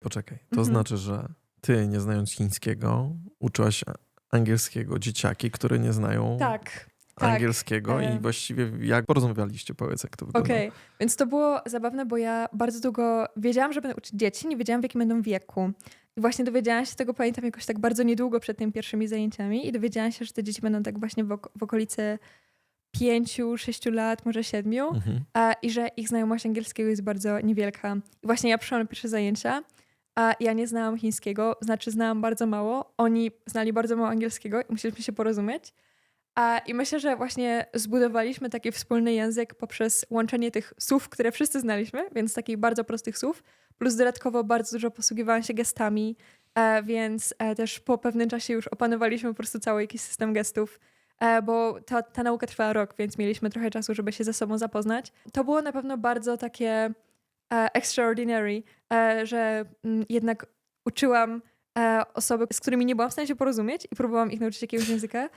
Poczekaj, to Mhm. znaczy, że ty, nie znając chińskiego, uczyłaś angielskiego dzieciaki, które nie znają Tak. Tak. angielskiego e. i właściwie jak porozmawialiście? Powiedz, jak to wygląda. Okej, więc to było zabawne, bo ja bardzo długo wiedziałam, że będę uczyć dzieci, nie wiedziałam w jakim będą wieku. I właśnie dowiedziałam się tego, pamiętam jakoś tak bardzo niedługo przed tymi pierwszymi zajęciami i dowiedziałam się, że te dzieci będą tak właśnie w, ok- w okolicy pięciu, sześciu lat, może siedmiu. Mhm. a, i że ich znajomość angielskiego jest bardzo niewielka. I właśnie ja przyszłam na pierwsze zajęcia, a ja nie znałam chińskiego, znaczy znałam bardzo mało. Oni znali bardzo mało angielskiego i musieliśmy się porozumieć. A, I myślę, że właśnie zbudowaliśmy taki wspólny język poprzez łączenie tych słów, które wszyscy znaliśmy, więc takich bardzo prostych słów, plus dodatkowo bardzo dużo posługiwałam się gestami, e, więc e, też po pewnym czasie już opanowaliśmy po prostu cały jakiś system gestów, e, bo ta, ta nauka trwała rok, więc mieliśmy trochę czasu, żeby się ze sobą zapoznać. To było na pewno bardzo takie extraordinary, e, że mm, jednak uczyłam e, osoby, z którymi nie byłam w stanie się porozumieć i próbowałam ich nauczyć jakiegoś języka.